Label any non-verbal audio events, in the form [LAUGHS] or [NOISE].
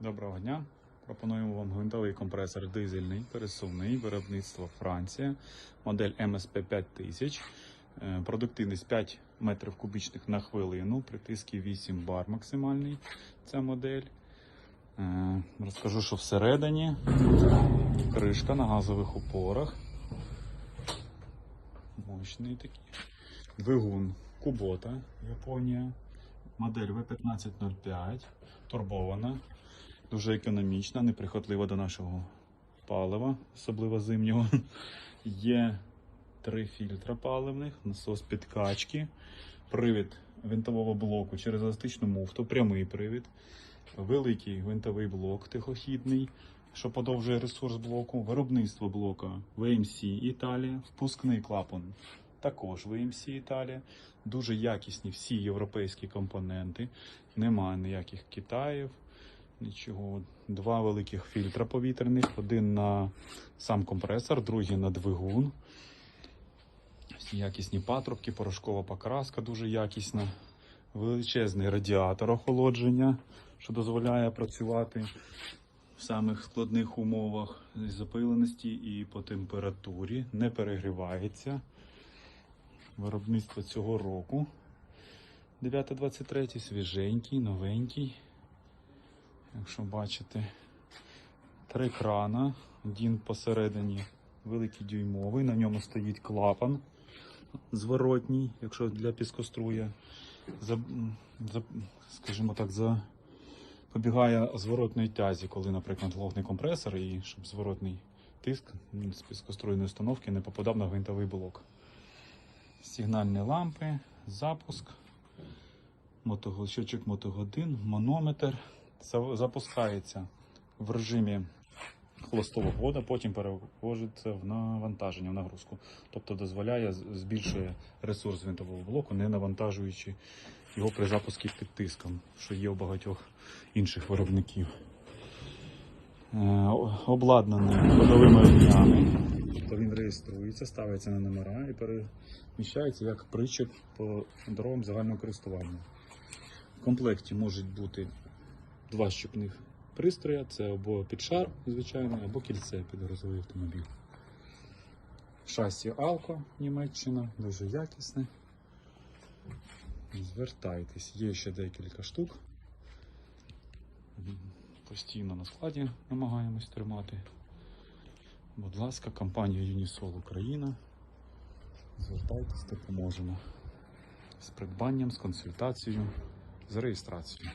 Доброго дня. Пропонуємо вам гвинтовий компресор дизельний, пересувний, виробництво Франція, модель MSP 5000, е, продуктивність 5 метрів кубічних на хвилину, притиски 8 бар максимальний. Ця модель. Е, Розкажу, що всередині кришка на газових упорах. Мощний такий. Двигун Кубота, Японія. Модель V1505, турбована, дуже економічна, неприхотлива до нашого палива, особливо зимнього. [LAUGHS] Є три фільтра паливних, насос підкачки, привід винтового блоку через еластичну муфту, прямий привід, великий винтовий блок тихохідний, що подовжує ресурс блоку, виробництво блока VMC Італія, впускний клапан також VMC Італія. Дуже якісні всі європейські компоненти. Немає ніяких Китаїв, нічого. Два великих фільтра повітряних, один на сам компресор, другий на двигун. Всі якісні патрубки, порошкова покраска дуже якісна. Величезний радіатор охолодження, що дозволяє працювати в самих складних умовах з запиленості і по температурі, не перегрівається. Виробництво цього року. 9.23 свіженький, новенький. Якщо бачите, три крана, один посередині великий дюймовий, на ньому стоїть клапан зворотній, якщо для піскоструя. За, за, скажімо так, за, побігає зворотної тязі, коли, наприклад, глохне компресор, і щоб зворотний тиск з піскоструйної установки не попадав на гвинтовий блок сигнальні лампи, запуск, мотоглушочок мотогодин, манометр. Запускається в режимі холостого ходу, потім переводиться в навантаження, в нагрузку. Тобто дозволяє, збільшує ресурс винтового блоку, не навантажуючи його при запуску під тиском, що є у багатьох інших виробників. Е, Обладнаний ходовими ремнями. Тобто він реєструється, ставиться на номера і переміщається як причеп по дорогам загального користування. В комплекті можуть бути два щепних пристрої, це або підшар звичайний, або кільце під грузовий автомобіль. Шасі Алко, Німеччина, дуже якісне. Звертайтесь, є ще декілька штук. Постійно на складі намагаємось тримати. Будь ласка, компанія Unisol Україна. Звертайтесь, допоможемо. З придбанням, з консультацією, з реєстрацією.